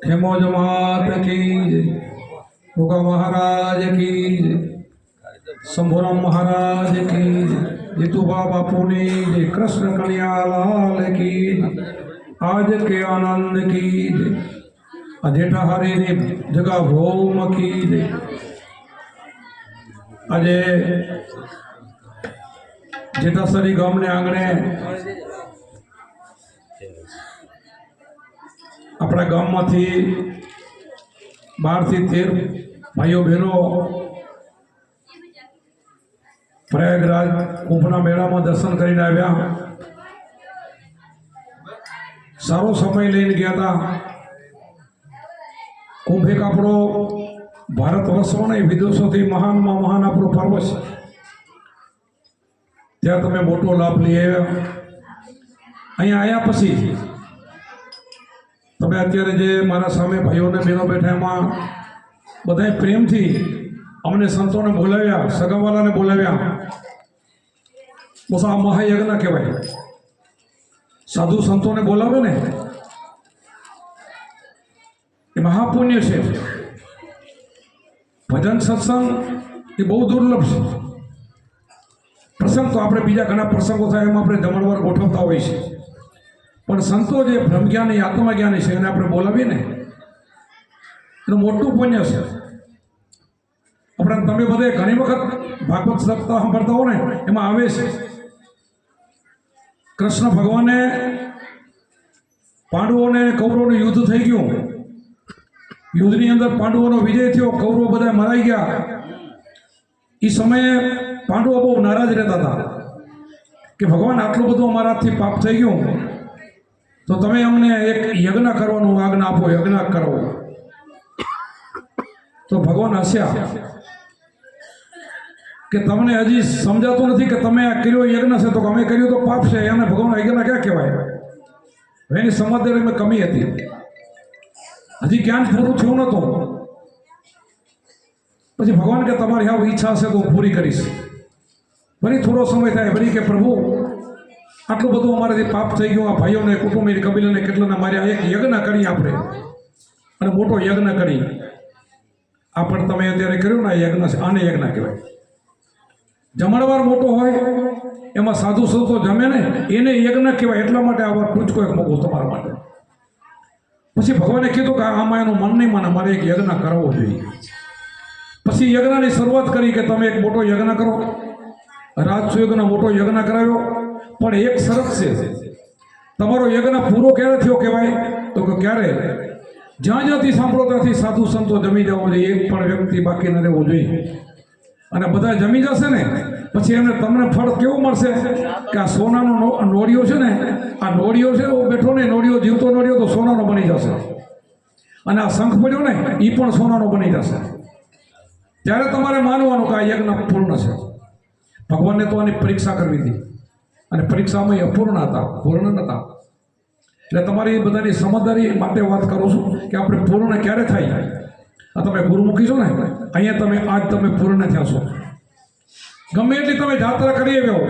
ખેમોજ માત કી જય ભોગા મહારાજ કી જય શંભુરામ મહારાજ કી જય જીતુબા બાપુની જય કૃષ્ણ કનૈયાલાલ કી જય આજ કે આનંદ કી જય આ જેઠા હરીની જગા ભૌમ કી જય આજે જેઠાસરી ગામને આંગણે આપણા ગામમાંથી બારથી તેર ભાઈઓ બહેનો પ્રયાગરાજ કુંભના મેળામાં દર્શન કરીને આવ્યા. સારો સમય લઈને ગયા હતા. કુંભ એક આપણો ભારત વર્ષમાં નહીં વિદેશોથી મહાનમાં મહાન આપણો પર્વ છે. ત્યાં તમે મોટો લાભ લઈ આવ્યા. અહીંયા આવ્યા પછી તમે અત્યારે જે મારા સામે ભાઈઓને બહેનો બેઠા એમાં બધાએ પ્રેમથી અમને સંતોને બોલાવ્યા, સગાવાલાને બોલાવ્યા. બસ આ મહાયજ્ઞ કહેવાય. સાધુ સંતોને બોલાવે ને, એ મહાપુણ્ય છે. ભજન સત્સંગ એ બહુ દુર્લભ છે. પ્રસંગ તો આપણે બીજા ઘણા પ્રસંગો થાય એમાં આપણે જમણવાર ગોઠવતા હોઈએ છીએ. પણ સંતો જે બ્રહ્મજ્ઞાની, આત્મજ્ઞાની છે એને આપણે બોલાવીએ ને, એનું મોટું પુણ્ય છે. આપણે તમે બધે ઘણી વખત ભાગવત સપ્તાહ સાંભળતા હો ને, એમાં આવે છે. કૃષ્ણ ભગવાને પાંડવોને કૌરવોનું યુદ્ધ થઈ ગયું. યુદ્ધની અંદર પાંડવોનો વિજય થયો, કૌરવો બધા મરાઈ ગયા. એ સમયે પાંડવો બહુ નારાજ રહેતા હતા કે ભગવાન આટલું બધું અમારાથી પાપ થઈ ગયું. તો તમે અમને એક યજ્ઞ કરવાનું આજ્ઞા આપો, યજ્ઞ કરો. તો ભગવાન હસ્યા. કે તમને હજી સમજાતું નથી કે તમે આ કર્યો યજ્ઞ છે, તો અમે કર્યું તો પાપ છે, એને ભગવાન યજ્ઞ ક્યાં કહેવાય? એની સમજદારીમાં કમી હતી. હજી જ્ઞાન પૂરું થયું નહોતું. પછી ભગવાન કે તમારી આવું ઈચ્છા હશે તો હું પૂરી કરીશ. ફરી થોડો સમય થાય, ફરી કે પ્રભુ આટલું બધું અમારાથી પાપ થઈ ગયું, આ ભાઈઓને કુટુંબી કબીલાને કેટલાના માર્યા એક યજ્ઞ કરી આપણે. અને મોટો યજ્ઞ કરી આ પણ તમે અત્યારે કર્યું ને યજ્ઞ છે, આને યજ્ઞ કહેવાય. જમણવાર મોટો હોય, એમાં સાધુ સંતો જમે ને, એને યજ્ઞ કહેવાય. એટલા માટે આ વાત પૂછકો એક મોકું તમારા માટે. પછી ભગવાને કીધું કે આમાં એનું મન નહીં માને, મારે એક યજ્ઞ કરવો જોઈએ. પછી યજ્ઞની શરૂઆત કરી કે તમે એક મોટો યજ્ઞ કરો. રાજસુયજ્ઞ મોટો યજ્ઞ કરાવ્યો. પણ એક શરત છે. તમારો યજ્ઞ પૂરો ક્યારે થયો કહેવાય? તો કે ક્યારે? જ્યાં જ્યાંથી સાંભળો ત્યાંથી સાધુ સંતો જમી જવો જોઈએ એક પણ વ્યક્તિ બાકી ન રહેવો જોઈએ. અને બધા જમી જશે ને, પછી એમને તમને ફળ કેવું મળશે? કે આ સોનાનો નોળિયો છે ને, આ નોળિયો છે એવો બેઠો ને, નોળિયો જીવતો નોળિયો, તો સોનાનો બની જશે. અને આ શંખ પડ્યો ને એ પણ સોનાનો બની જશે. ત્યારે તમારે માનવાનું કે આ યજ્ઞ પૂર્ણ છે. ભગવાનને તો આની પરીક્ષા કરવી હતી. અને પરીક્ષામાં એ અપૂર્ણ હતા પૂર્ણ નહોતા એટલે તમારી બધાની સમજદારી માટે વાત કરું છું કે આપણે પૂર્ણ ક્યારે થાય? આ તમે ગુરુમુખી છો ને? અહીંયા તમે, આજ તમે પૂર્ણ થયા છો. ગમે એટલી તમે જાત્રા કરી આવ્યો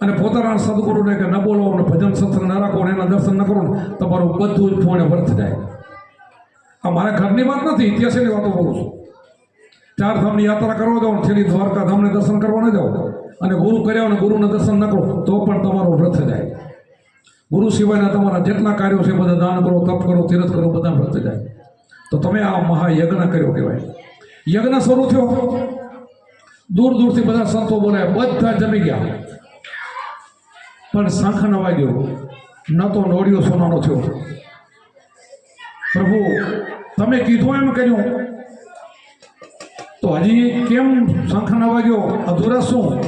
અને પોતાના સદગુરુને કે ન બોલો ને ભજન સત્સંગ ન રાખો અને એના દર્શન ન કરો ને, તમારું બધું જ પૂર્ણ વર્થ જાય. આ મારા ઘરની વાત નથી, ઇતિહાસની વાતો બોલું છું. ચાર ધામની યાત્રા કરવા જાઓ ને, છેલ્લી દ્વારકા ધામને દર્શન કરવા ન જાઓ. અને ગુરુ કર્યા અને ગુરુના દર્શન ન કરો, તો પણ તમારો વ્રત જાય. ગુરુ સિવાયના તમારા જેટલા કાર્યો છે, બધા દાન કરો, તપ કરો, તીરથ કરો, બધા વ્રત જાય. તો તમે આ મહાયજ્ઞ કર્યો કહેવાય. યજ્ઞ શરૂ થયો. દૂર દૂરથી બધા સંતો બોલાય, બધા જમી ગયા. પણ શંખ ન વાગ્યો. ન તો નોડિયો સોનાનો થયો. પ્રભુ, તમે કીધું એમ કર્યું. તો હજી કેમ શંખ ન વાગ્યો? અધૂરા શું?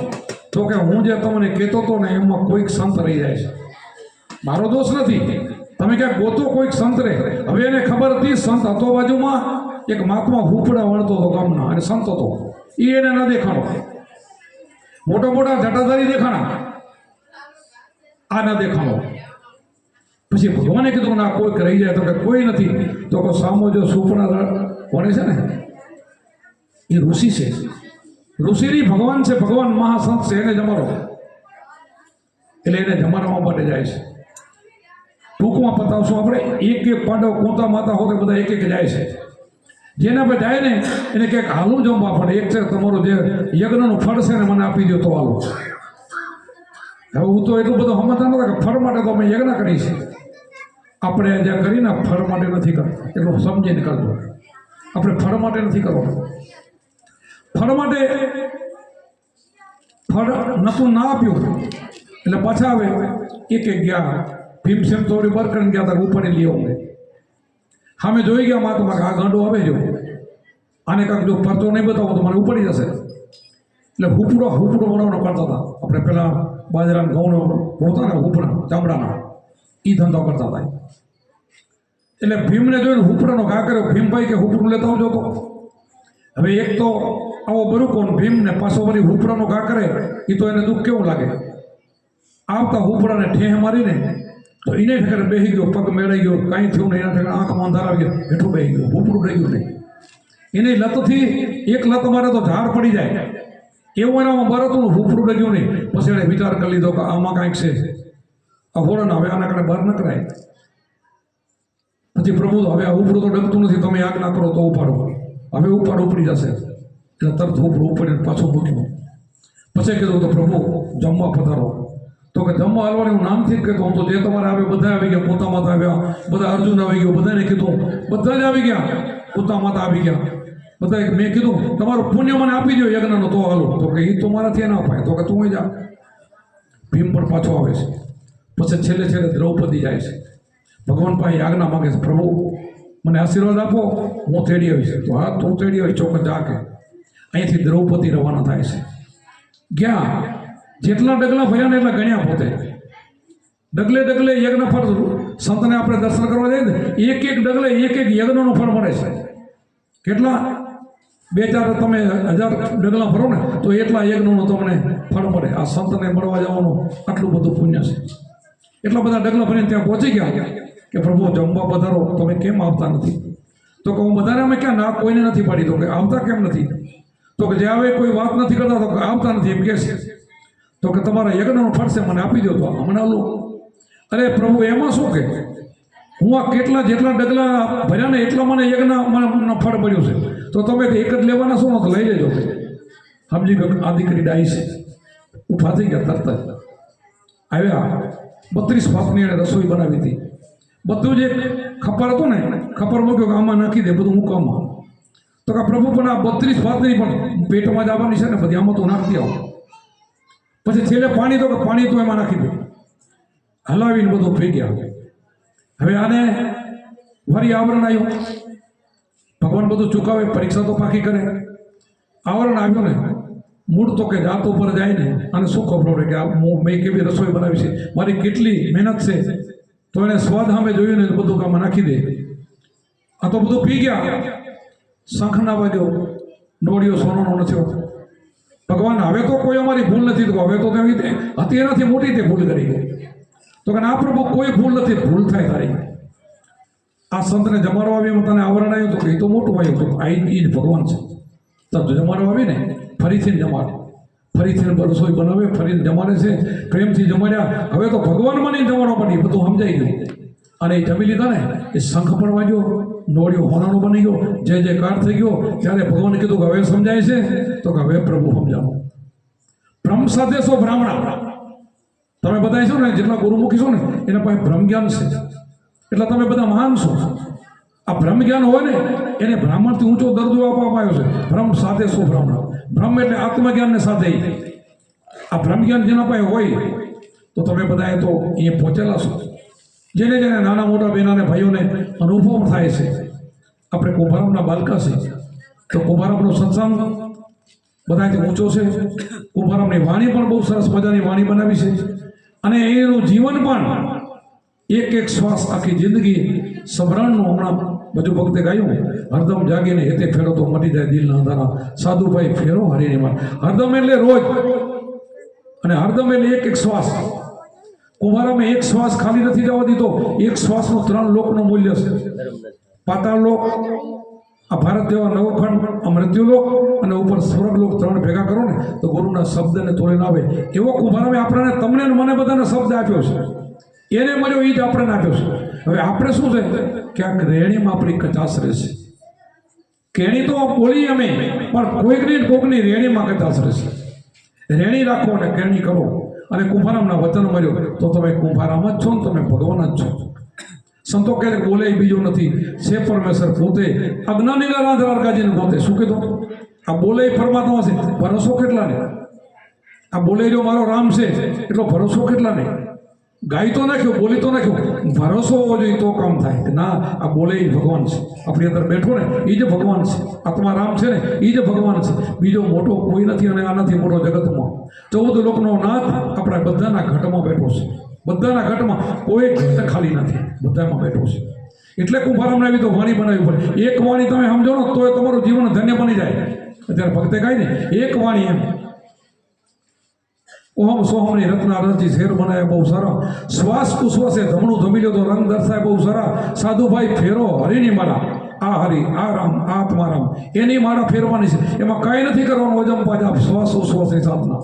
તો કે હું જે તમને કહેતો હતો ને, એમાં કોઈક સંત રહી જાય છે. મારો દોષ નથી. તમે ક્યાંક ગોતો કોઈક સંત રહે હવે એને ખબર હતી, સંત હતો બાજુમાં, એક મહાત્મા હુપડા વળતો હતો ગામના, અને સંત હતો. એ એને ન દેખાણો. મોટા મોટા જટાધારી દેખાણા. આ ન દેખાણો. પછી ભગવાને કીધું, ના, કોઈક રહી જાય. તો કે કોઈ નથી. તો સામો જો સુપડા વળે છે ને, એ ઋષિ છે. ઋષિની ભગવાન છે, ભગવાન મહાસંત છે, એને જમારો એટલે એને જમાડવા માટે જાય છે. ટૂંકમાં પતાવશું આપણે, એક એક પાંડવ કોતા માતા હોતે બધા એક એક જાય છે. જેના પર જાય ને, એને ક્યાંક હાલું જમવા પડે એક છે, તમારું જે યજ્ઞનું ફળ છે ને, મને આપી દો તો હાલું. હવે હું તો એટલું બધું સમજતા નતા કે ફળ માટે તો અમે યજ્ઞ કરી છે. આપણે જે કરીને ફળ માટે નથી કરતા. એટલું સમજીને કરજો. આપણે ફળ માટે નથી કરવાનું. ફળ માટે ફળ નતું ના આપ્યું, એટલે પાછા આવે, એક એક ગયા. ભીમસેન થોડી બર કરીને ગયા હતા ઉપાડી લઈ આવું. સામે જોઈ ગયા મહાત્મા કે આ ગાંડો આવે જો આને કાંઈક જો પરતો નહીં બતાવો તો મને ઉપડી જશે. એટલે હુપડો હુપડો બનાવવાનો કરતા હતા. આપણે પહેલાં બાજરા ઘઉંનો હોતા ને હુપડા, ચામડાના એ ધંધો કરતા હતા. એટલે ભીમને જોઈને હુપડાનો ઘા કર્યો. ભીમભાઈ કે, હુપડું લેતા આવજો તો. હવે એક તો આવો બરુકો ને ભીમ ને પાછો વળી હુપડાનો ઘા કરે એ તો એને દુઃખ કેવું લાગે? આવતા હુપડાને ઠેહ મારીને તો એને ઠેકારે બેસી ગયો, પગ મેળાઈ ગયો, કાંઈ થયું નહીં, એના ઠેકારે આંખમાં અંધાર આવી ગયો હેઠું બેસી ગયો હુપડું રહી ગયું નહીં. એની લતથી એક લત મારે તો ઝાડ પડી જાય. એવું એનામાં બરતું હુપડું ડગ્યું નહીં. પછી એણે વિચાર કરી લીધો કે આમાં કાંઈક છે. આ હોળન હવે આના કારણે બહાર ન કરાય. પછી પ્રભુ હવે આ ઉપડું તો ડગતું નથી, તમે આજ્ઞા કરો તો ઉપાડો. હવે ઉપાડ ઉપડી જશે. એટલે તરત ઉપડું ઉપડીને પાછું મૂક્યું પછી કીધું તો પ્રભુ, જમવા પધારો. તો કે જમવા હાલવાની હું નામથી જ કહેતો. હું તો જે તમારે આવે બધા આવી ગયા પોતા માતા આવ્યા. બધા અર્જુન આવી ગયો બધાને કીધું. બધા જ આવી ગયા પોતા માતા આવી ગયા. બધા મેં કીધું, તમારું પુણ્ય મને આપી દો યજ્ઞનો તો હાલો. તો કે એ તો મારાથી ના અપાય. તો કે તું જા. ભીમ પણ પાછો આવે છે. પછી છેલ્લે છેલ્લે દ્રૌપદી જાય છે. ભગવાન પાસે આજ્ઞા માગે છે, પ્રભુ મને આશીર્વાદ આપો, હું તેડી આવીશ. તો હા, તું તેડી આવી ચોક્કસ જા કે અહીંથી દ્રૌપદી રવાના થાય છે. ગયા. જેટલા ડગલા ભર્યા ને એટલા ગણ્યા પોતે. ડગલે ડગલે યજ્ઞ ફળ સંતને આપણે દર્શન કરવા જઈએ ને, એક એક ડગલે એક એક યજ્ઞનું ફળ મળે છે. કેટલા? બે ચાર તમે હજાર ડગલા ભરો ને, તો એટલા યજ્ઞનું તમને ફળ મળે. આ સંતને મળવા જવાનું આટલું બધું પુણ્ય છે. એટલા બધા ડગલા ભરીને ત્યાં પહોંચી ગયા. કે પ્રભુ જમવા પધારો તમે કેમ આવતા નથી? તો કે હું બધાને અમે ક્યાં ના, કોઈને નથી પાડી? તો કે આવતા કેમ નથી? તો કે જે આવે, કોઈ વાત નથી કરતા, તો કે આવતા નથી, એમ કહે છે. તો કે તમારા યજ્ઞનું છે, મને આપી દો તો હમણાં ઓલું અરે પ્રભુ, એમાં શું કે? હું આ કેટલા જેટલા ડગલા ભર્યા ને એટલા મને યજ્ઞ, મને ફળ પડ્યું છે. તો તમે એક જ લેવાના શું તો લઈ લેજો. સમજી ગયો આ દીકરી ડાઈ છે. ઊભા થઈ ગયા તરત આવ્યા. બત્રીસ ભાતની એણે રસોઈ બનાવી હતી. બધું જે ખપર હતું ને ખપર મૂક્યો કે આમાં નાખી દે, બધું મૂકવામાં તો કે પ્રભુ પણ આ બત્રીસ ભાતની પણ પેટમાં જ આવવાની છે ને, બધી આમાં તો નાખતી આવો. પછી છેલ્લે પાણી તો કે પાણી તો એમાં નાખી દે. હલાવીને બધું થઈ ગયા. હવે આને ફરી આવરણ આવ્યું ભગવાન બધું ચૂકાવે, પરીક્ષા તો પાકી કરે. આવરણ આવ્યું ને, મૂળ તો કે જાત ઉપર જાય ને, અને શું ખબર પડે કે આ મેં કેવી રસોઈ બનાવી છે? મારી કેટલી મહેનત છે. તો એને સ્વાદ સામે જોયું ને બધું કામ નાખી દે. આ તો બધું પી ગયા. શંખ ના વાગ્યો. નોડિયો સોનાનો નથી ભગવાન, હવે તો કોઈ અમારી ભૂલ નથી હવે તો કેવી હતી એનાથી મોટી તે ભૂલ કરી ગઈ. તો કે ના પ્રભુ, કોઈ ભૂલ નથી. ભૂલ થાય તારી. આ સંતને જમાડવા આવી તને આવરણ આવ્યું તો કે એ તો મોટું આવ્યું. તો આ એ જ ભગવાન છે. તો જમાડવા આવી ને ફરીથી જમાડે. ફરીથી રસોઈ બનાવે, ફરીને જમાડે છે. પ્રેમથી જમાડ્યા. હવે તો ભગવાન મને જમાડવા પડી બધું સમજાઈ ગયું. અને એ જમી લીધા ને, એ શંખ પણ વાગ્યો, નોળિયો હોનાનો બની ગયો. જય કાર થઈ ગયો, ત્યારે ભગવાને કીધું કે હવે સમજાય છે? તો કે હવે પ્રભુ સમજાવો. બ્રહ્મ સાથે સો બ્રાહ્મણા તમે બધા છો ને, જેટલા ગુરુમુખી છો ને, એના પાસે ભ્રમ જ્ઞાન છે. એટલે તમે બધા મહાન છો. આ ભ્રમ જ્ઞાન હોય ને, એને બ્રાહ્મણથી ઊંચો દરજ્જો આપવામાં આવ્યો છે. ભ્રમ સાથે શું બ્રાહ્મણ બ્રહ્મ એટલે આત્મજ્ઞાનને સાથે આ ભ્રમજ્ઞાન જેના પાસે હોય, તો તમે બધા એ તો અહીંયા પહોંચેલા છો. જેને જેને નાના મોટા બહેનાને ભાઈઓને અનુભવ થાય છે, આપણે કુંભારામના બાલકા છે, તો કુંભારામનો સત્સંગ બધાથી ઊંચો છે. કુંભારામની વાણી પણ બહુ સરસ મજાની વાણી બનાવી છે. અને એનું જીવન પણ એક એક શ્વાસ આખી જિંદગી સમરણનું હમણાં બધું ભક્તે ગાયું. હરદમ જાગીને હેતે ફેરો તો મટી જાય દિલના અંધારા. સાધુભાઈ ફેરો હરીને માર. હરદમ એટલે રોજ. અને હરદમ એટલે એક એક શ્વાસ. કુંભારામાં એક શ્વાસ ખાલી નથી જવા દીધો. એક શ્વાસનું ત્રણ લોકનું મૂલ્ય છે. પાતાળ લોક, આ ભારત જેવા નવખંડ મૃત્યુલોક અને ઉપર સ્વર્ગલોક ત્રણ ભેગા કરો ને તો ગુરુના શબ્દને તોડીને આવે. એવો કુંભારામે આપણને, તમને મને બધાને શબ્દ આપ્યો છે. એને મળ્યો એ જ આપણે નાખ્યો છે. હવે આપણે શું છે? ક્યાંક રેણીમાં આપણી કચાશ રહેશે. કેણી તો બોલી અમે, પણ કોઈકની કોઈકની રેણીમાં કચાશ રહેશે. રેણી રાખો અને કેણી કરો. અને કુંભારામના વચન મળ્યો, તો તમે કુંભારામ જ છો ને તમે ભગવાન જ છો. સંતો કહે બોલે બીજું નથી. છે પરમેશ્વર પોતે, અજ્ઞાનીના રાજરારગાજીને પોતે. શું કીધું? આ બોલે પરમાત્મા છે. ભરોસો કેટલા ને આ બોલે જો મારો રામ છે, એટલો ભરોસો કેટલા ને ગાઈ તો નાખ્યો બોલી તો નાખ્યો. ભરોસો હોવો જોઈએ તો કામ થાય કે ના, આ બોલે એ ભગવાન છે. આપણી અંદર બેઠો ને એ જ ભગવાન છે. આત્મા રામ છે ને એ જ ભગવાન છે. બીજો મોટો કોઈ નથી અને આનાથી મોટો જગતમાં. ચૌદ લોકનો નાથ આપણા બધાના ઘટમાં બેઠો છે. બધાના ઘટમાં કોઈ ઘટ ખાલી નથી. બધામાં બેઠો છે. એટલે કુંભારામને આવી તો વાણી બનાવવી પડે. એક વાણી તમે સમજો ને તો તમારું જીવન ધન્ય બની જાય. અત્યારે ભક્તે કાંઈ ને, એક વાણી એમ. ઓહમ સોહમની રત્ના રચી શેર બનાવે બહુ સારા. શ્વાસ ઉશ્વાસે ધમણું ધમી લ્યો તો રંગ દર્શાય બહુ સારા. સાધુભાઈ ફેરો, હરિની માળા. આ હરિ, આ રામ, આ આત્મારામ એની માળા ફેરવાની છે. એમાં કાંઈ નથી કરવાનું અજમ પાજાબ શ્વાસ ઉશ્વાસની સાધના.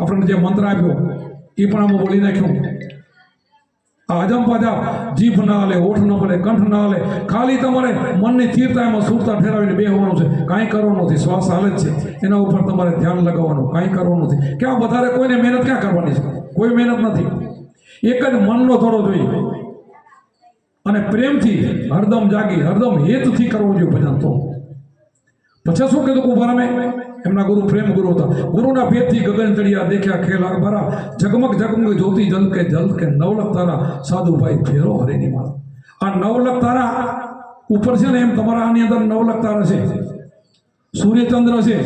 આપણને જે મંત્ર આપ્યો, એ પણ આમાં બોલી નાખ્યું. અજમ પાજા જીભ ના હાલે ઓઠ ન પડે કંઠ ના હાલે. ખાલી તમારે મનની સ્થિરતા એમાં સુરતા ઠેરાવીને બેહવાનું છે. કાંઈ કરવાનું નથી. શ્વાસ હાલે જ છે. એના ઉપર તમારે ધ્યાન લગાવવાનું. કાંઈ કરવાનું નથી. ક્યાં વધારે કોઈને મહેનત ક્યાં કરવાની છે? કોઈ મહેનત નથી. એક જ મનનો થોડો જોઈએ. અને પ્રેમથી હરદમ જાગી, હરદમ હેતથી કરવું જોઈએ ભજન તો. પછી શું કીધું કુંભારામે? એમના ગુરુ પ્રેમ ગુરુ હતા. ગુરુના ભેદથી ગગન ચડિયા દેખ્યા ખેલા ભરા, ઝગમગ ઝગમગ જ્યોતિ જલ કે નવલખ તારા સાધુભાઈ ફેરો હરેની માળા. આ નવલખ તારા ઉપર છે ને એમ તમારા આની અંદર નવલખ તારા છે. સૂર્યચંદ્ર છે.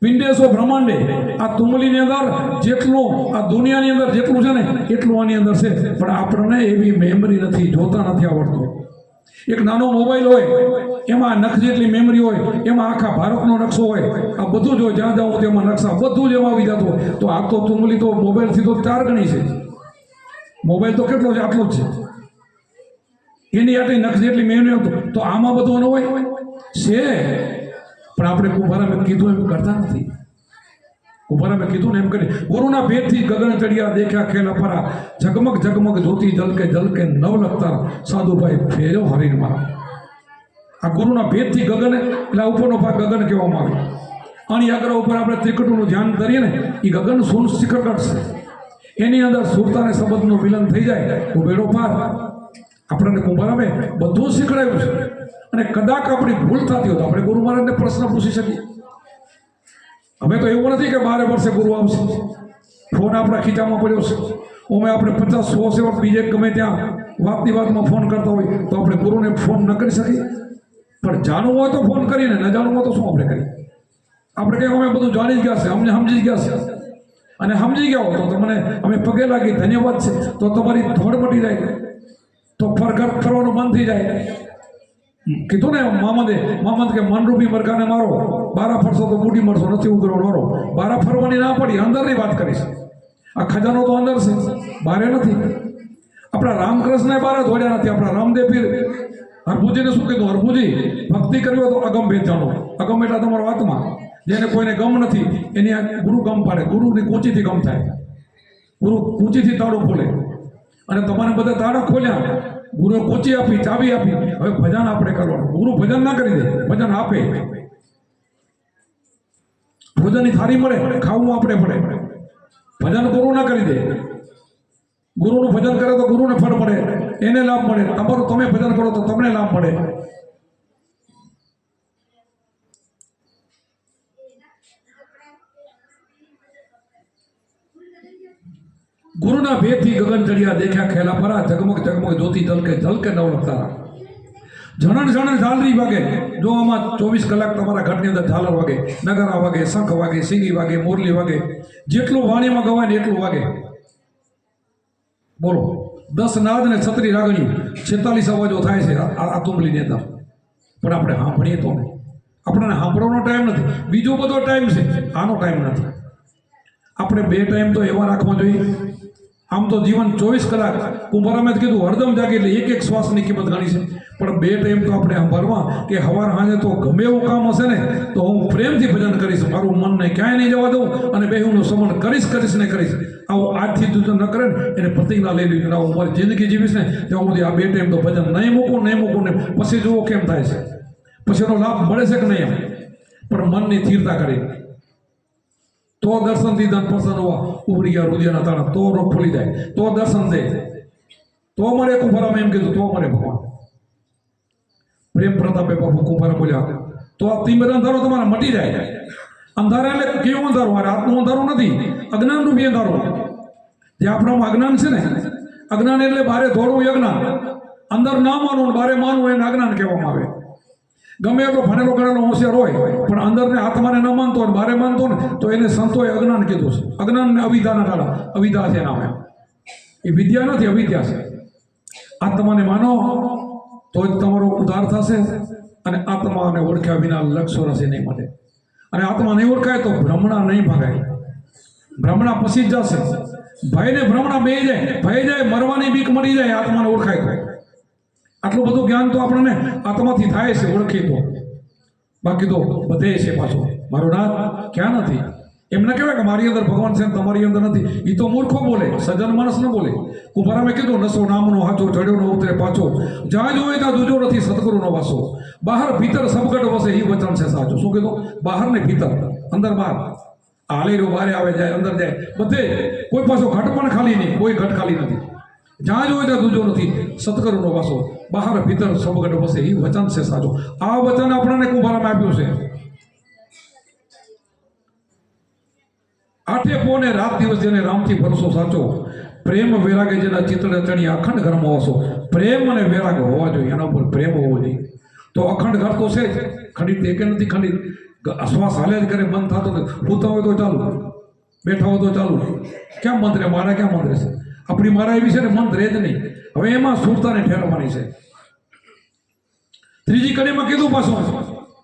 પિંડેશો બ્રહ્માંડે. આ તુમલીની અંદર જેટલું, આ દુનિયાની અંદર જેટલું છે ને એટલું આની અંદર છે. પણ આપણને એવી મેમરી નથી, જોતા નથી આવડતું. એક નાનો મોબાઈલ હોય, એમાં નખ જેટલી મેમરી હોય, એમાં આખા ભારતનો નકશો હોય, આ બધું જ હોય, જ્યાં જાઉં તેમાં નકશા બધું જ એમાં આવી જતું હોય. તો આ તો તુમલી તો મોબાઈલથી તો ચાર ગણી છે. મોબાઈલ તો કેટલો છે? આટલો જ છે. એની આટલી નખ જેટલી મેમરી હોય તો આમાં બધું ન હોય? છે. પણ આપણે કુંભારામે કીધું એમ કરતા નથી. કુંભારામે કીધું ને એમ કરી ગુરુના ભેદથી ગગન ચડિયા દેખ્યા ખેલ અપરા ઝગમગ ઝગમગ જ્યોતિ જલકે નવ લખતા સાધુભાઈ ફેર્યો હરીને મારા આ ગુરુના ભેદથી ગગન, એટલે ઉપરનો ભાગ ગગન કહેવામાં આવે. અણી આગ્રહ ઉપર આપણે ત્રિકટુનું ધ્યાન કરીએ ને એ ગગન સુન શિખર ઘટશે એની અંદર સુરતાને સંબંધનો મિલન થઈ જાય તો બેડો પાર. આપણને કુંભારામે બધું શીખડાયું છે. અને કદાચ આપણી ભૂલ થતી હોય તો આપણે ગુરુ મહારાજને પ્રશ્ન પૂછી શકીએ. હવે તો એવું નથી કે બારે વર્ષે ગુરુ આવશે. ફોન આપણા ખીચામાં પડ્યો છે. ઓમે આપણે પચાસ સો વર્ષ બીજે ગમે ત્યાં વાતની વાતમાં ફોન કરતા હોય તો આપણે ગુરુને ફોન ન કરી શકીએ. પણ જાણવું હોય તો ફોન કરીને, ન જાણવું હોય તો શું આપણે કરીએ? આપણે કંઈ અમે બધું જાણી જ ગયા છે, અમને સમજી જ ગયા છે. અને સમજી ગયા હો તો તમને અમે પગે લાગી, ધન્યવાદ છે. તો તમારી ધોડ મટી જાય. તો ફરઘટ ફરવાનું મન થઈ જાય. કીધું ને મામદે મામદ કે, મનરૂપી મરઘાને મારો, બારા ફરશો તો મૂડી મળશો નથી ઉગરો નોરો બારા ફરવાની ના પડી, અંદરની વાત કરીશ. આ ખજાનો તો અંદર છે, બારે નથી. આપણા રામકૃષ્ણએ બારે ધોડ્યા નથી, આપણા રામદેવ પીર. હરભુજીને શું કીધું? હરભુજી, ભક્તિ કરવી હોય તો અગમ ભેદ જાણો. અગમ એટલે તમારો આત્મા, જેને કોઈને ગમ નથી, એની આ ગુરુ ગમ પાડે. ગુરુની કૂંચીથી ગમ થાય. ગુરુ કૂંચીથી તાળું ખોલે. અને તમારે બધા તાળા ખોલ્યા. ગુરુએ કોચી આપી, ચાવી આપી. હવે ભજન આપણે કરવાનું. ગુરુ ભજન ના કરી દે, ભજન આપે. ભોજનની થાળી મળે, ખાવું આપણે પડે. ભજન ગુરુ ના કરી દે. ગુરુનું ભજન કરે તો ગુરુને ફળ મળે, એને લાભ મળે. તમારું તમે ભજન કરો તો તમને લાભ મળે. ગુરુના ભેદથી ગગન ચડિયા દેખ્યા ખેલા પરા, ઝગમગ જગમગ જ્યોતિ જલકે ઝલકે નવ લખતારા જણણ જણણ ઝાલરી વાગે, જો આમાં ચોવીસ કલાક તમારા ઘરની અંદર ઝાલર વાગે, નગારા વાગે, શંખ વાગે, સિંગી વાગે, મોરલી વાગે, જેટલું વાણીમાં ગવાય ને એટલું વાગે. બોલો, દસ નાદ ને છત્રી રાગણી, છેતાલીસ અવાજો થાય છે આ તુંબલીની અંદર પણ આપણે સાંભળીએ તો નહીં. આપણને સાંભળવાનો ટાઈમ નથી. બીજો બધો ટાઈમ છે. આનો ટાઈમ નથી. આપણે બે ટાઈમ તો એવા રાખવા જોઈએ. આમ તો જીવન ચોવીસ કલાક. કુંભારામે કીધું, હરદમ જાગે એટલે એક એક શ્વાસની કિંમત ગણી છે. પણ બે ટાઈમ તો આપણે સંભાળવા કે હવાર હાજે તો ગમે એવું કામ હશે ને, તો હું પ્રેમથી ભજન કરીશ. મારું મનને ક્યાંય નહીં જવા દઉં અને બેહુનું સમન કરીશ કરીશ ને કરીશ. આવું આજથી તું ન કરે ને, એને પ્રતિજ્ઞા લઈ લીધી આવું મારી જિંદગી જીવીશ ને, ત્યાં સુધી આ બે ટાઈમ તો ભજન નહીં મૂકું નહીં મૂકું ને પછી જુઓ કેમ થાય છે. પછી એનો લાભ મળે છે કે નહીં એમ? પણ મનની સ્થિરતા કરી. તો દર્શન દીધા પ્રસન્ન હોવા. ઉભરી ગયા રુદિયાના તાણા તો રોગ ખુલી જાય. તો દર્શન દે. તો મળે કુંભારામાં એમ કીધું તો મળે ભગવાન. પ્રેમ પ્રતાપે બાપુ કુંભારા બોલ્યા તો આ તીમ્ર અંધારો તમારા મટી જાય. અંધારા એટલે કેવું અંધારો? મારે આત્મનું અંધારો નથી. અજ્ઞાનનું રૂપી અંધારો. જે આપણામાં અજ્ઞાન છે ને, અજ્ઞાન એટલે બારે ધોળું એ અજ્ઞાન અંદર ના માનવું બારે માનવું એને અજ્ઞાન કહેવામાં આવે. ગમે એટલો ભણેલો ગણેલો હોશિયાર હોય, પણ અંદરને આત્માને ન માનતો હોય બારે માનતો ને, તો એને સંતોએ અજ્ઞાન કીધું છે. અજ્ઞાન ને અવિદ્યાના ટાળા અવિદ્યા છે નામે એ વિદ્યા નથી, અવિદ્યા છે. આત્માને માનો, તો જ તમારો ઉદ્ધાર થશે અને આત્માને ઓળખ્યા વિના લક્ષો રસે નહીં મળે. અને આત્મા નહીં ઓળખાય તો ભ્રમણા નહીં ભાગાય. ભ્રમણા પછી જ જશે. ભયને ભ્રમણા બે જાય. ભય જાય, મરવાની બીક મરી જાય, આત્માને ઓળખાય આટલું બધું જ્ઞાન તો આપણને આત્માથી થાય છે, ઓળખી તો. બાકી તો બધે છે પાછું. મારો નાથ ક્યાં નથી? એમને કહેવાય કે મારી અંદર ભગવાન છે તમારી અંદર નથી. એ તો મૂર્ખો બોલે, સજ્જન માણસ ન બોલે. કુંભારા મેં કીધું, નસો નામનો હાચો ચડ્યો ન ઉતરે પાછો. જ્યાં જોવે ત્યાં દૂજો નથી, સદગુરુનો વાસો. બહાર ભીતર સબગટ વસે એ વચન છે સાચું. શું કીધું? બહાર ને ભીતર, અંદર બહાર. આલેરો રહ્યો બારે આવે જાય, અંદર જાય. બધે, કોઈ પાછો ઘટ પણ ખાલી નહીં, કોઈ ઘટ ખાલી નથી. જ્યાં જોવે ત્યાં દૂજો નથી સત્કરુનો વાસો. બહાર ભીતર સબગટ વસે એ વચન છે સાચું. આ વચન આપણને કુંભારામાં આપ્યું છે. આઠે પોને રાત દિવસ જેને રામથી ભરોસો સાચો. પ્રેમ વૈરાગે જેના ચિત્તને ચણી અખંડ ઘરમાં હશો પ્રેમ અને વૈરાગ હોવા જોઈએ. એના ઉપર પ્રેમ હોવો જોઈએ. તો અખંડ ઘર તો છે જ. ખંડિત એકે નથી ખંડિત. શ્વાસ હાલે જ કરે બંધ થતો નથી. સૂતા હોય તો ચાલુ. બેઠા હોય તો ચાલુ. કેમ મંત્રે? મારા ક્યાં મંત્રે છે? આપણી મારા એવી છે ને, મંત્ર જ નહીં. હવે એમાં સુરતાને ઠેરવવાની છે. ત્રીજી કડીમાં કીધું પાછું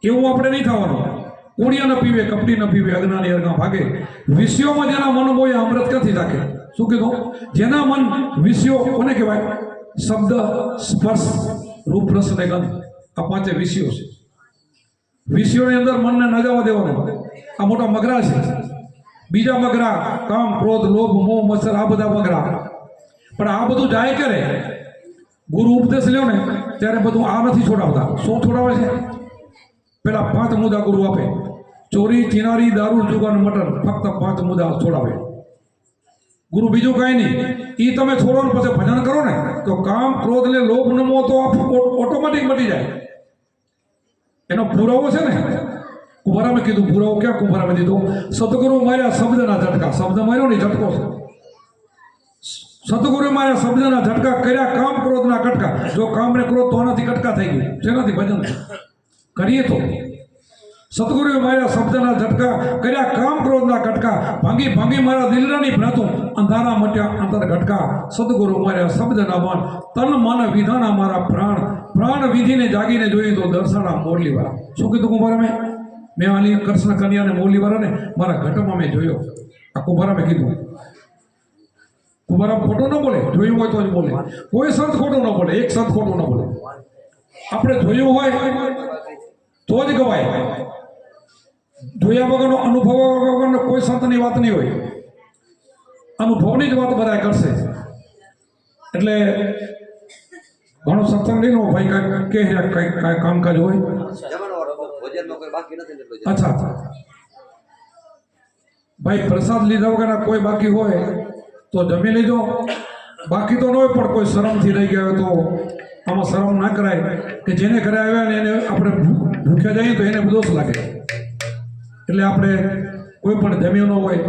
એવું આપણે નહીં થવાનું કોડિયા ન પીવે કપટી ન પીવે, અજ્ઞાની અર્ગા ભાગે. વિષયોમાં જેના મન બોય અમૃત ક્યાંથી રાખે? શું કીધું? જેના મન વિષયો, કોને કહેવાય? શબ્દ, સ્પર્શ, રૂપ, રસ અને ગંધ. આ પાંચે વિષયો છે. વિષયોની અંદર મનને ન જવા દેવાનું. આ મોટા મગરા છે. બીજા મગરા કામ, ક્રોધ, લોભ, મોહ મત્સર આ બધા મગરા પણ આ બધું જાય કરે ગુરુ ઉપદેશ લ્યો ને, ત્યારે બધું આ નથી છોડાવતા. શું છોડાવે છે? પેલા પાંચ મુદ્દા ગુરુ આપે. ચોરી, ચિનારી, દારૂ જુગાન મટન, ફક્ત પાંચ મુદ્દા છોડાવે. ગુરુ બીજું કાંઈ નહીં. એ તમે છોડો ને પછી ભજન કરો ને, તો કામ, ક્રોધ ને લોભ નમો તો ઓટોમેટિક મટી જાય. એનો પુરાવો છે ને? કુંભારામાં કીધું, પુરાવો ક્યાં કુંભારામાં દીધો? સદગુરુ માર્યા શબ્દના ઝટકા. શબ્દ માર્યો ને ઝટકો છે. સદગુરુ મારા શબ્દના ઝટકા કર્યા, કામ ક્રોધના કટકા. જો કામ ને ક્રોધ તો આનાથી કટકા થઈ ગયું. જેનાથી ભજન કરીએ તો. સદગુરુએ મારા શબ્દના ઝટકા કર્યા, કામ ક્રોધના કટકા. ભાંગી ભાંગી મારા દિલરાની ભ્રાતું. અંધારા મટ્યા, અંતર ઘટકા. સદગુરુ મારા શબ્દના મન તન મન વિધાના મારા પ્રાણ. પ્રાણ વિધિને જાગીને જોઈએ તો દર્શના મોરલીવાળા. શું કીધું કુંભારા મેં મેં આની કૃષ્ણ કન્યાને મોરલીવાળાને મારા ઘટમાં મેં જોયો. આ કુંભારા મેં કીધું કુંભારા ખોટું ન બોલે, જોયું હોય તો જ બોલે. કોઈ સંત ખોટું ન બોલે, એક સંત ખોટું ન બોલે. આપણે જોયું હોય તો જ ગવાય. જોયા વગરનો અનુભવ વગરનો કોઈ સંતની વાત નહીં હોય. અનુભવની જ વાત બધા કરશે. એટલે ઘણો સત્સંગ નહીં લો ભાઈ કાંઈ કે કાંઈક કાંઈ કામકાજ હોય. કોઈ ને અચ્છા. ભાઈ પ્રસાદ લીધા વગરના કોઈ બાકી હોય? તો જમી લેજો. બાકી તો ન હોય પણ કોઈ શરમથી રહી ગયા તો આમાં શરમ ના કરાય. કે જેને ઘરે આવ્યા ને એને આપણે ભૂખ્યા જઈએ તો એને દોષ લાગે. એટલે આપણે કોઈ પણ જમ્યું ન હોય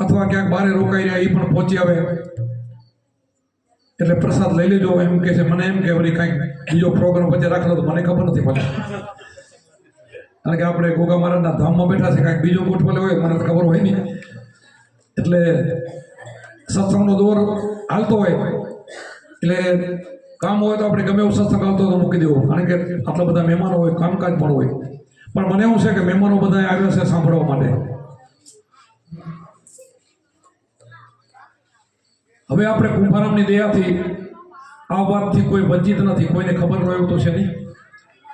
અથવા ક્યાંક બારે રોકાઈ રહ્યા એ પણ પહોંચી આવે. એટલે પ્રસાદ લઈ લેજો. એમ કે છે, મને એમ કે વળી કાંઈક બીજો પ્રોગ્રામ વચ્ચે રાખેલો તો મને ખબર નથી પાછું કારણ કે આપણે ગોગા મહારાજના ધામમાં બેઠા છે, કાંઈક બીજો ગોઠવેલો હોય, મને ખબર હોય નહીં. એટલે સત્સંગનો દોર હાલતો હોય. એટલે કામ હોય તો આપણે ગમે એવું સત્સંગ આવતો તો મૂકી દેવો. કારણ કે આટલા બધા મહેમાનો હોય, કામકાજ પણ હોય. પણ મને એવું છે કે મહેમાનો બધા આવ્યા છે સાંભળવા માટે. હવે આપણે કુંભારામની દયાથી આ વાતથી કોઈ વંચિત નથી, કોઈને ખબર રહ્યું તો છે નહીં.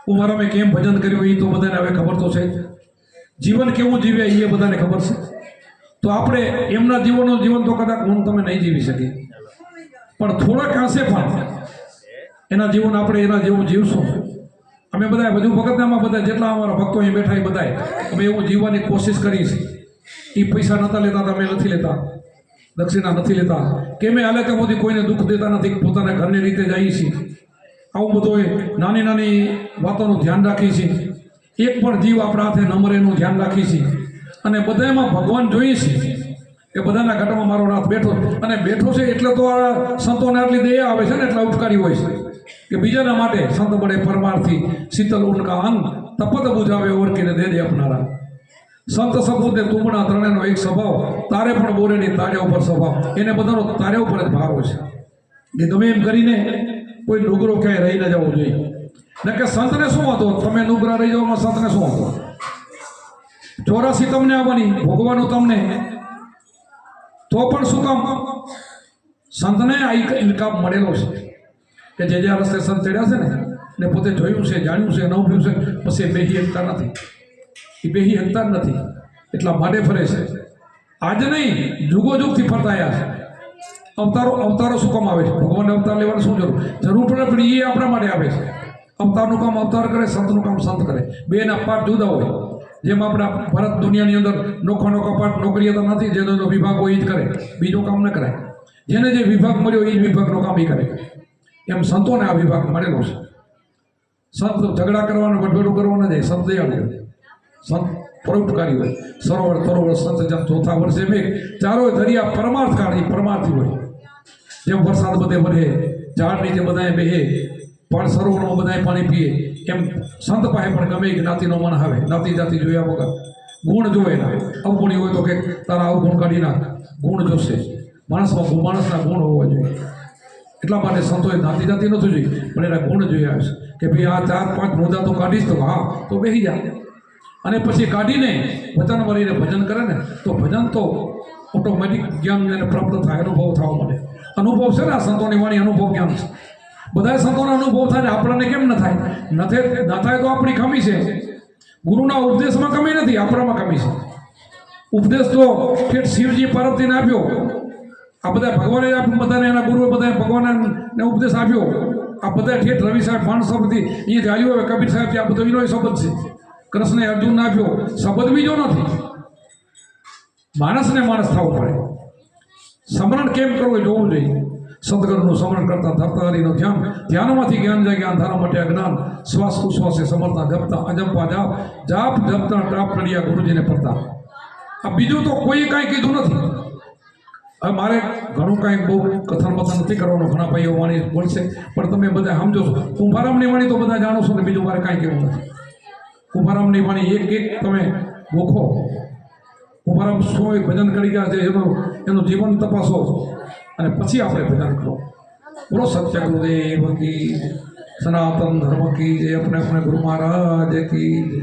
કુંભારામે કેમ ભજન કર્યું એ તો બધાને હવે ખબર તો છે જીવન કેવું જીવે એ બધાને ખબર છે. તો આપણે એમના જીવનનું જીવન તો કદાચ હું તમે નહીં જીવી શકીએ. પણ થોડાક અંશે પણ એના જીવન આપણે એના જેવું જીવશું. અમે બધા બધું ભગતનામાં બધા જેટલા અમારા ભક્તો અહીં બેઠા એ બધાય અમે એવું જીવવાની કોશિશ કરી છે એ પૈસા નહોતા લેતા તમે નથી લેતા. દક્ષિણા નથી લેતા. કેમે બધી કોઈને દુઃખ દેતા નથી પોતાના ઘરની રીતે જઈએ છીએ. આવું બધું નાની નાની વાતોનું ધ્યાન રાખીએ છીએ. એક પણ જીવ આપણા હાથે નમરેનું ધ્યાન રાખીએ છીએ. અને બધામાં ભગવાન જોઈએ છે કે બધાના ઘાટામાં મારો નાથ બેઠો અને બેઠો છે એટલે તો આ સંતોને આટલી દયા આવે છે ને, એટલા ઉપકારી હોય છે. કે બીજાના માટે સંત બળે પરમારથી, શીતલ, ઉનકા, અંગ, તપત બુજાવે, ઓળખીને દે દે આપનારા. સંત સપૂતને તુમણા ત્રણેયનો એક સ્વભાવ, તારે પણ બોરે નહીં તારે ઉપર સ્વભાવ. એને બધાનો તારે ઉપર જ ભાવ છે. કે ગમે એમ કરીને કોઈ ડુગરો ક્યાંય રહી ન જવો જોઈએ. ને કે સંતને શું હતો તમે નુગરા રહી જવામાં સંતને શું હતો ચોરાસી તમને આવવાની ભોગવાનું તમને. તો પણ શું કામ? સંતને આ ઇનકામ મળેલો છે. કે જે જે આ રસ્તે સંત ચડ્યા છે ને ને પોતે જોયું છે, જાણ્યું છે, અનુભવ્યું છે, પછી એ બેહી શકતા નથી. એ બેહી શકતા જ નથી. એટલા માટે ફરે છે. આજ નહીં, જુગો જુગથી ફરતા આવ્યા છે. અવતારો અવતારો શું કામ આવે છે? ભગવાનને અવતાર લેવાની શું જરૂર? જરૂર પડે પણ એ આપણા માટે આવે છે. અવતારનું કામ અવતાર કરે, સંતનું કામ સંત કરે. બેના પાઠ જુદા હોય. જેમ આપણા ભારત દુનિયાની અંદર નોખો નોખો પાઠ નોકરીઓ તો નથી જેનો એનો વિભાગ હોય એ જ કરે. બીજું કામ ન કરાય. જેને જે વિભાગ મળ્યો એ જ વિભાગનું કામ એ કરે. એમ સંતોને આ વિભાગ મળેલો છે. સંત ઝઘડા કરવાનું ગઢવેડું કરવાનું નથી સંત દયાળુ. સંત પરોપકારી હોય. સરોવર તરોવર સંત જેમ ચોથા વર્ષે મેઘ, ચારો દરિયા પરમાર્થકારી પરમાર્થી હોય. જેમ વરસાદ બધે વરે ઝાડ નીચે બધાએ બેહે, પણ સરોવરમાં બધાએ પાણી પીએ. એમ સંત પાસે પણ ગમે જ્ઞાતિનો મન આવે, જ્ઞાતિ જાતિ જોયા વગર. ગુણ જોવે ના. અવગુણી હોય તો કે તારા અવગુણ કાઢી નાખ. ગુણ જોશે. માણસમાં માણસના ગુણ હોવા જોઈએ. એટલા માટે સંતોએ જાતિ જાતિ નથી જોઈ પણ એના ગુણ જોયા છે. કે ભાઈ આ ચાર પાંચ મુદ્દા તો કાઢીશ તો હા, તો બેસી જાય અને પછી કાઢીને વચન મળીને ભજન કરે ને, તો ભજન તો ઓટોમેટિક જ્ઞાન એને પ્રાપ્ત થાય, અનુભવ થવા મળે અનુભવ છે ને આ સંતોની વાણી, અનુભવ જ્ઞાન છે. બધા સંતોનો અનુભવ થાય આપણને કેમ ન થાય? ન થાય ન થાય તો આપણી કમી છે. ગુરુના ઉપદેશમાં કમી નથી, આપણામાં કમી છે. ઉપદેશ તો ઠેઠ શિવજી પાર્વતીને આપ્યો. આ બધા ભગવાને આપ્યું, બધાને એના ગુરુએ બધાએ ભગવાનને ઉપદેશ આપ્યો. આ બધા ઠેઠ રવિ સાહેબ, ભાણ શબ્દથી અહીંયા ચાલ્યું હવે કબીર સાહેબ આ બધો એનો શબ્દ છે. કૃષ્ણે અર્જુનને આપ્યો. શબ્દ બીજો નથી. માણસને માણસ થવું પડે. સમરણ કેમ કરવું જોવું જોઈએ. સદગુરુનું સ્મરણ કરતા ધરતા હરિનું ધ્યાન ધ્યાનમાંથી જ્ઞાન જાય જ્ઞાન ધારા માટે અજ્ઞાન શ્વાસ ઉશ્વાસે સમરતા જપતા અજંપા જાપ જાપ જપતા ટાપ નડિયા ગુરુજીને પડતા આ બીજું તો કોઈ કાંઈ કીધું નથી હવે મારે ઘણું કાંઈ બહુ કથન બથન નથી કરવાનું ઘણા ભાઈઓ વાણી બોલશે। પણ તમે બધા સમજો છો, કુંભારામની વાણી તો બધા જાણો છો ને બીજું મારે કાંઈ કહેવું નથી. કુંભારામની વાણી એક એક તમે ગોખો. કુંભારામ શું એક ભજન કરી ગયા છે, એનું એનું જીવન તપાસો. અને પછી આપણે ભજન કરો. બોલો સત્યાગુરુદેવ કી, સનાતન ધર્મ કી, જે આપણે આપણે ગુરુ મહારાજ કી.